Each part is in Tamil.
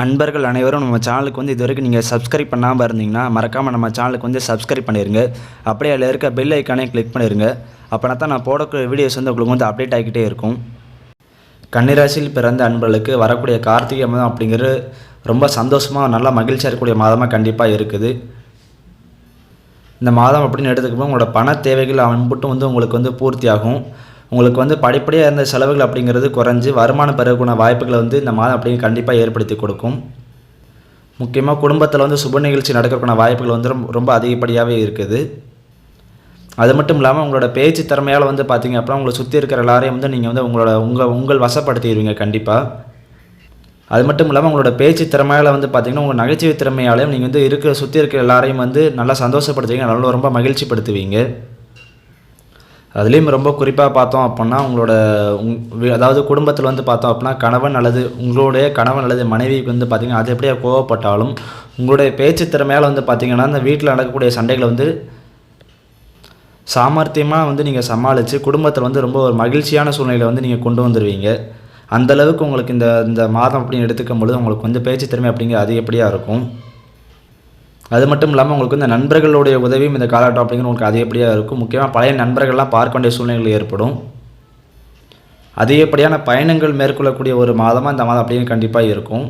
அன்பர்கள் அனைவரும் நம்ம சேனலுக்கு வந்து இது வரைக்கும் நீங்கள் சப்ஸ்கிரைப் பண்ணாமல் இருந்தீங்கன்னா மறக்காமல் நம்ம சேனலுக்கு வந்து சப்ஸ்கிரைப் பண்ணிடுங்க அப்படியே அதில் இருக்க பெல் ஐக்கானே கிளிக் பண்ணிடுங்க அப்போனா தான் நான் போடக்கூடிய வீடியோஸ் வந்து உங்களுக்கு வந்து அப்டேட் ஆகிக்கிட்டே இருக்கும். கன்னிராசியில் பிறந்த அன்பர்களுக்கு வரக்கூடிய கார்த்திகை மாதம் அப்படிங்கிறது ரொம்ப சந்தோஷமாக நல்லா மகிழ்ச்சியாக இருக்கக்கூடிய மாதமாக கண்டிப்பாக இருக்குது. இந்த மாதம் அப்படின்னு எடுத்துக்கப்போ உங்களோட பண தேவைகள் அன்புட்டும் வந்து உங்களுக்கு வந்து பூர்த்தியாகும். உங்களுக்கு வந்து படிப்படியாக இருந்த செலவுகள் அப்படிங்கிறது குறைஞ்சி வருமானம் பெறக்கூடிய வாய்ப்புகளை வந்து இந்த மாதம் அப்படிங்க கண்டிப்பாக ஏற்படுத்தி கொடுக்கும். முக்கியமாக குடும்பத்தில் வந்து சுப நிகழ்ச்சி நடக்கக்கூடிய வாய்ப்புகள் வந்து ரொம்ப அதிகப்படியாகவே இருக்குது. அது மட்டும் இல்லாமல் உங்களோட பேச்சு திறமையால் வந்து பார்த்தீங்க அப்படின்னா உங்களை சுற்றி இருக்கிற எல்லாரையும் வந்து நீங்கள் வந்து உங்களோட உங்கள் உங்கள் வசப்படுத்திடுவீங்க கண்டிப்பாக அது மட்டும் இல்லாமல் உங்களோட பேச்சு திறமையால் வந்து பார்த்தீங்கன்னா உங்கள் நகைச்சுவை திறமையாலையும் நீங்கள் வந்து இருக்கிற சுற்றி இருக்கிற எல்லாரையும் வந்து நல்லா சந்தோஷப்படுத்துவீங்க நல்லா ரொம்ப மகிழ்ச்சிப்படுத்துவீங்க. அதுலேயும் ரொம்ப குறிப்பாக பார்த்தோம் அப்படின்னா உங்களோட உங் அதாவது குடும்பத்தில் வந்து பார்த்தோம் அப்படின்னா கணவன் அல்லது உங்களுடைய கணவன் அல்லது மனைவிக்கு வந்து பார்த்திங்கன்னா அது எப்படியா கோவப்பட்டாலும் உங்களுடைய பேச்சு திறமையால் வந்து பார்த்திங்கன்னா அந்த வீட்டில் நடக்கக்கூடிய சண்டைகளை வந்து சாமர்த்தியமாக வந்து நீங்கள் சமாளித்து குடும்பத்தில் வந்து ரொம்ப ஒரு மகிழ்ச்சியான சூழ்நிலையை வந்து நீங்கள் கொண்டு வந்துடுவீங்க அந்த அளவுக்கு உங்களுக்கு இந்த இந்த மாதம் அப்படின்னு எடுத்துக்கும் பொழுது உங்களுக்கு வந்து பேச்சு திறமை அப்படிங்கிற அதிகப்படியாக இருக்கும்? அது மட்டும் இல்லாமல் உங்களுக்கு இந்த நண்பர்களுடைய உதவியும் இந்த காலகட்டம் அப்படிங்கிற உங்களுக்கு அதிகப்படியாக இருக்கும். முக்கியமாக பழைய நண்பர்கள்லாம் பார்க்க வேண்டிய சூழ்நிலைகள் ஏற்படும். அதிகப்படியான பயணங்கள் மேற்கொள்ளக்கூடிய ஒரு மாதமாக இந்த மாதம் அப்படிங்க கண்டிப்பாக இருக்கும்.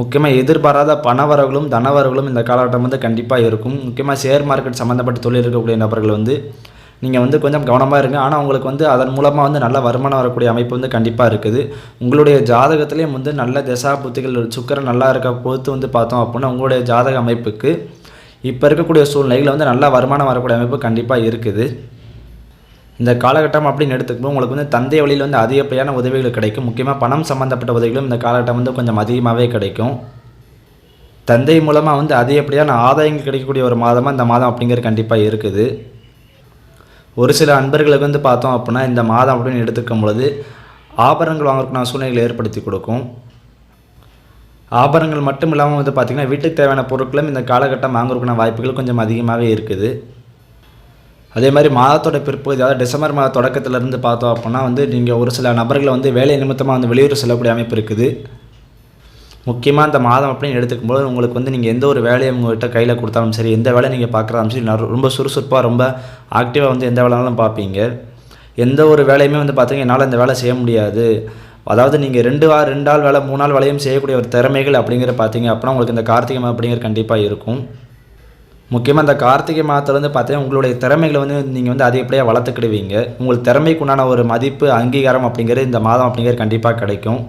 முக்கியமாக எதிர்பாராத பணவரவுகளும் தனவரவுகளும் இந்த காலகட்டம் வந்து கண்டிப்பாக இருக்கும். முக்கியமாக ஷேர் மார்க்கெட் சம்மந்தப்பட்ட தொழில் இருக்கக்கூடிய நபர்கள் வந்து நீங்கள் வந்து கொஞ்சம் கவனமாக இருங்க. ஆனால் உங்களுக்கு வந்து அதன் மூலமாக வந்து நல்ல வருமானம் வரக்கூடிய அமைப்பு வந்து கண்டிப்பாக இருக்குது. உங்களுடைய ஜாதகத்துலேயும் வந்து நல்ல தசா புத்திகள் சுக்கரம் நல்லா இருக்க பொறுத்து வந்து பார்த்தோம் அப்படின்னா உங்களுடைய ஜாதக அமைப்புக்கு இப்போ இருக்கக்கூடிய சூழ்நிலையில் வந்து நல்ல வருமானம் வரக்கூடிய அமைப்பு கண்டிப்பாக இருக்குது. இந்த காலகட்டம் அப்படின்னு எடுத்துக்கும்போது உங்களுக்கு வந்து தந்தை வழியில் வந்து அதிகப்படியான உதவிகள் கிடைக்கும். முக்கியமாக பணம் சம்மந்தப்பட்ட உதவிகளும் இந்த காலகட்டம் வந்து கொஞ்சம் அதிகமாகவே கிடைக்கும். தந்தை மூலமாக வந்து அதிகப்படியான ஆதாயங்கள் கிடைக்கக்கூடிய ஒரு மாதமாக இந்த மாதம் அப்படிங்கிறது கண்டிப்பாக இருக்குது. ஒரு சில அன்பர்களுக்கு வந்து பார்த்தோம் அப்படின்னா இந்த மாதம் அப்படின்னு எடுத்துக்கும் பொழுது ஆபரணங்கள் வாங்குறதுக்கான சூழ்நிலைகளை ஏற்படுத்தி கொடுக்கும். ஆபரணங்கள் மட்டும் இல்லாமல் வந்து பார்த்திங்கன்னா வீட்டுக்கு தேவையான பொருட்களும் இந்த காலகட்டம் வாங்குறதுக்கான வாய்ப்புகள் கொஞ்சம் அதிகமாகவே இருக்குது. அதே மாதிரி மாதத்தோட பிற்பகுதி அதாவது டிசம்பர் மாத தொடக்கத்திலேருந்து பார்த்தோம் அப்படின்னா வந்து நீங்கள் ஒரு சில நபர்களை வந்து வேலை நிமித்தமாக வந்து வெளியூர் செல்லக்கூடிய அமைப்பு இருக்குது. முக்கியமாக இந்த மாதம் அப்படின்னு எடுத்துக்கும்போது உங்களுக்கு வந்து நீங்கள் எந்த ஒரு வேலையை உங்கள்கிட்ட கையில் கொடுத்தாலும் சரி எந்த வேலையை நீங்கள் பார்க்குறாலும் சரி நான் ரொம்ப சுறுசுறுப்பாக ரொம்ப ஆக்டிவாக வந்து எந்த வேலைனாலும் பார்ப்பீங்க. எந்த ஒரு வேலையுமே வந்து பார்த்தீங்கன்னா என்னால் இந்த வேலை செய்ய முடியாது. அதாவது நீங்கள் ரெண்டு வா ரெண்டு ஆள் வேலை மூணு நாள் வேலையும் செய்யக்கூடிய ஒரு திறமைகள் அப்படிங்கிற பார்த்தீங்க அப்படின்னா உங்களுக்கு இந்த கார்த்திகை மாதம் அப்படிங்கிற கண்டிப்பாக இருக்கும். முக்கியமாக இந்த கார்த்திகை மாதத்தில் வந்து பார்த்தீங்கன்னா உங்களுடைய திறமைகளை வந்து நீங்கள் வந்து அதிகப்படியாக வளர்த்துக்கிடுவீங்க. உங்களுக்கு திறமைக்குண்டான ஒரு மதிப்பு அங்கீகாரம் அப்படிங்கிறது இந்த மாதம் அப்படிங்கிறது கண்டிப்பாக கிடைக்கும்.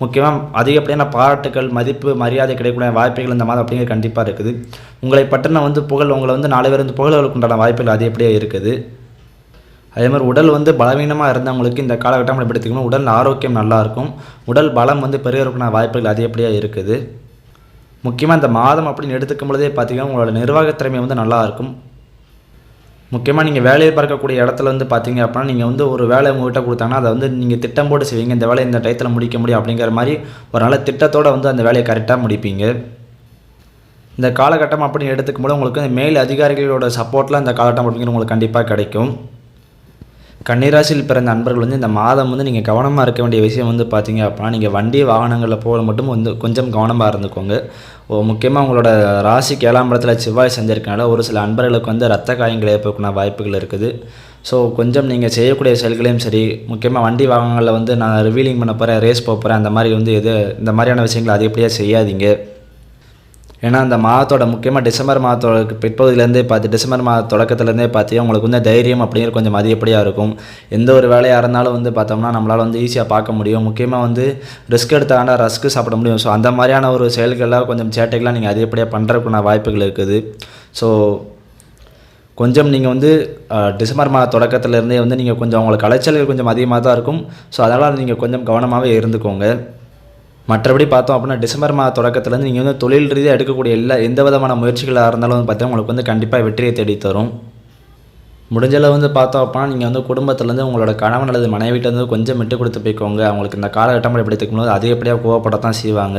முக்கியமாக அதிகப்படியான பாராட்டுகள் மதிப்பு மரியாதை கிடைக்கக்கூடிய வாய்ப்புகள் இந்த மாதம் அப்படிங்கிறது கண்டிப்பாக இருக்குது. உங்களை பற்றின வந்து புகழ் உங்களை வந்து நாலு பேர் வந்து புகழ்களுக்கு உண்டான வாய்ப்புகள் அதிகப்படியாக இருக்குது? அதே மாதிரி உடல் வந்து பலவீனமாக இருந்தவங்களுக்கு இந்த காலகட்டம் எப்படி எடுத்துக்கணும்? உடல் ஆரோக்கியம் நல்லாயிருக்கும் உடல் பலம் வந்து பெருகிறதுக்கான வாய்ப்புகள் அதிகப்படியாக இருக்குது? முக்கியமாக இந்த மாதம் அப்படின்னு எடுத்துக்கும் பொழுதே பார்த்தீங்கன்னா உங்களோட நிர்வாகத் திறமை வந்து நல்லாயிருக்கும் முக்கியமாக நீங்கள் வேலையை பார்க்கக்கூடிய இடத்துல வந்து பார்த்தீங்க அப்படின்னா நீங்கள் வந்து ஒரு வேலை உங்கள்கிட்ட கொடுத்தாங்கன்னா அதை வந்து நீங்கள் திட்டம் போட்டு செய்வீங்க. இந்த வேலையை இந்த டயத்தில் முடிக்க முடியும் அப்படிங்கிற மாதிரி ஒரு நல்ல திட்டத்தோடு வந்து அந்த வேலையை கரெக்டாக முடிப்பீங்க. இந்த காலகட்டம் அப்படின்னு எடுத்துக்கும் போது உங்களுக்கு மேல் அதிகாரிகளோட சப்போர்ட்லாம் இந்த காலகட்டம் அப்படிங்கிற உங்களுக்கு கண்டிப்பாக கிடைக்கும். கன்னிராசியில் பிறந்த அன்பர்கள் வந்து இந்த மாதம் வந்து நீங்கள் கவனமாக இருக்க வேண்டிய விஷயம் வந்து பார்த்தீங்க அப்படின்னா நீங்கள் வண்டி வாகனங்களில் போக மட்டும் வந்து கொஞ்சம் கவனமாக இருந்துக்கோங்க. ஓ முக்கியமாக உங்களோட ராசிக்கு ஏழாம் இடத்துல செவ்வாய் செஞ்சிருக்கனால ஒரு சில அன்பர்களுக்கு வந்து ரத்த காயங்கள் ஏற்படக்கூடிய வாய்ப்புகள் இருக்குது. ஸோ கொஞ்சம் நீங்கள் செய்யக்கூடிய செயல்களையும் சரி முக்கியமாக வண்டி வாகனங்களில் வந்து நான் ரிவீலிங் பண்ண போகிறேன் ரேஸ் போக போகிறேன் அந்த மாதிரி வந்து எது இந்த மாதிரியான விஷயங்களை அதிகப்படியாக செய்யாதீங்க. ஏன்னா அந்த மாதத்தோட முக்கியமாக டிசம்பர் மாதத்தோட பிற்பகுதியிலேருந்தே பார்த்து டிசம்பர் மாத தொடக்கத்துலேருந்தே பார்த்தீங்கன்னா உங்களுக்கு வந்து தைரியம் அப்படிங்கிற கொஞ்சம் அதிகப்படியாக இருக்கும். எந்த ஒரு வேலையாக இருந்தாலும் வந்து பார்த்தோம்னா நம்மளால் வந்து ஈஸியாக பார்க்க முடியும். முக்கியமாக வந்து ரிஸ்க் எடுத்தாண்டா ரஸ்க்கு சாப்பிட முடியும். ஸோ அந்த மாதிரியான ஒரு செயல்கள்லாம் கொஞ்சம் சேட்டைகள்லாம் நீங்கள் அதிகப்படியாக பண்ணுறதுக்குண்டான வாய்ப்புகள் இருக்குது. ஸோ கொஞ்சம் நீங்கள் வந்து டிசம்பர் மாத தொடக்கத்துலேருந்தே வந்து நீங்கள் கொஞ்சம் உங்களுக்கு அலைச்சல்கள் கொஞ்சம் அதிகமாக தான் இருக்கும். ஸோ அதனால் நீங்கள் கொஞ்சம் கவனமாகவே இருந்துக்கோங்க. மற்றபடி பார்த்தோம் அப்படின்னா டிசம்பர் மாத தொடக்கத்துலேருந்து நீங்கள் வந்து தொழில் ரீதியாக எடுக்கக்கூடிய எல்லா எந்த விதமான முயற்சிகளாக இருந்தாலும் வந்து பார்த்தீங்கன்னா உங்களுக்கு வந்து கண்டிப்பாக வெற்றியை தேடி தரும். முடிஞ்சளவு வந்து பார்த்தோம் அப்படின்னா நீங்கள் வந்து குடும்பத்துலேருந்து உங்களோட கணவன் அல்லது மனைவிட்டேருந்து கொஞ்சம் விட்டு கொடுத்து போய்க்கோங்க. அவங்களுக்கு இந்த காலகட்டம் எப்படி எடுத்துக்கும்போது அதிகப்படியாக கோவப்படத்தான் செய்வாங்க.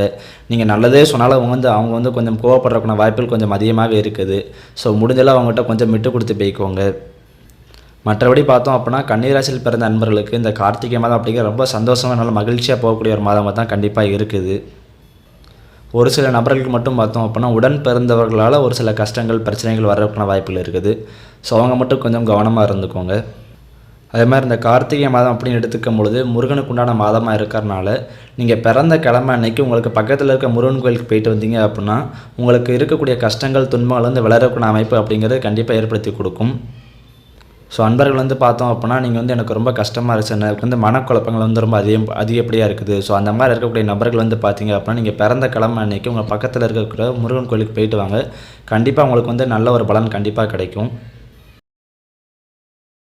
நீங்கள் நல்லதே சொன்னாலும் அவங்க வந்து அவங்க வந்து கொஞ்சம் கோவப்படுறதுக்கான வாய்ப்புகள் கொஞ்சம் அதிகமாகவே இருக்குது. ஸோ முடிஞ்சளவு அவங்ககிட்ட கொஞ்சம் விட்டு கொடுத்து போய்க்கோங்க. மற்றபடி பார்த்தோம் அப்படின்னா கன்னிராசியில் பிறந்த நண்பர்களுக்கு இந்த கார்த்திகை மாதம் அப்படிங்கிற ரொம்ப சந்தோஷமாக நல்ல மகிழ்ச்சியாக போகக்கூடிய ஒரு மாதமாக தான் கண்டிப்பாக இருக்குது. ஒரு சில நபர்களுக்கு மட்டும் பார்த்தோம் அப்படின்னா உடன் பிறந்தவர்களால் ஒரு சில கஷ்டங்கள் பிரச்சனைகள் வர்றதுக்கான வாய்ப்புகள் இருக்குது. ஸோ அவங்க மட்டும் கொஞ்சம் கவனமாக இருந்துக்கோங்க. அதே மாதிரி இந்த கார்த்திகை மாதம் அப்படின்னு எடுத்துக்கும் பொழுது முருகனுக்கு உண்டான மாதமாக இருக்கிறனால நீங்கள் பிறந்த கிழமை அன்னைக்கு உங்களுக்கு பக்கத்தில் இருக்க முருகன் கோயிலுக்கு போயிட்டு வந்தீங்க அப்படின்னா உங்களுக்கு இருக்கக்கூடிய கஷ்டங்கள் துன்பங்கள் வந்து விளையாடக்கூடிய அமைப்பு அப்படிங்கிறது கண்டிப்பாக ஏற்படுத்தி கொடுக்கும். ஸோ அன்பர்கள் வந்து பார்த்தோம் அப்படின்னா நீங்கள் வந்து எனக்கு ரொம்ப கஷ்டமாக இருக்குது எனக்கு வந்து மனக்குழப்பங்கள் வந்து ரொம்ப அதிகம் அதிகப்படியாக இருக்குது. ஸோ அந்த மாதிரி இருக்கக்கூடிய நபர்கள் வந்து பார்த்தீங்க அப்படின்னா நீங்கள் பிறந்த கிழமை அன்னைக்கு உங்கள் பக்கத்தில் இருக்கக்கூடிய முருகன் கோயிலுக்கு போயிட்டு வாங்க. கண்டிப்பாக உங்களுக்கு வந்து நல்ல ஒரு பலன் கண்டிப்பாக கிடைக்கும்.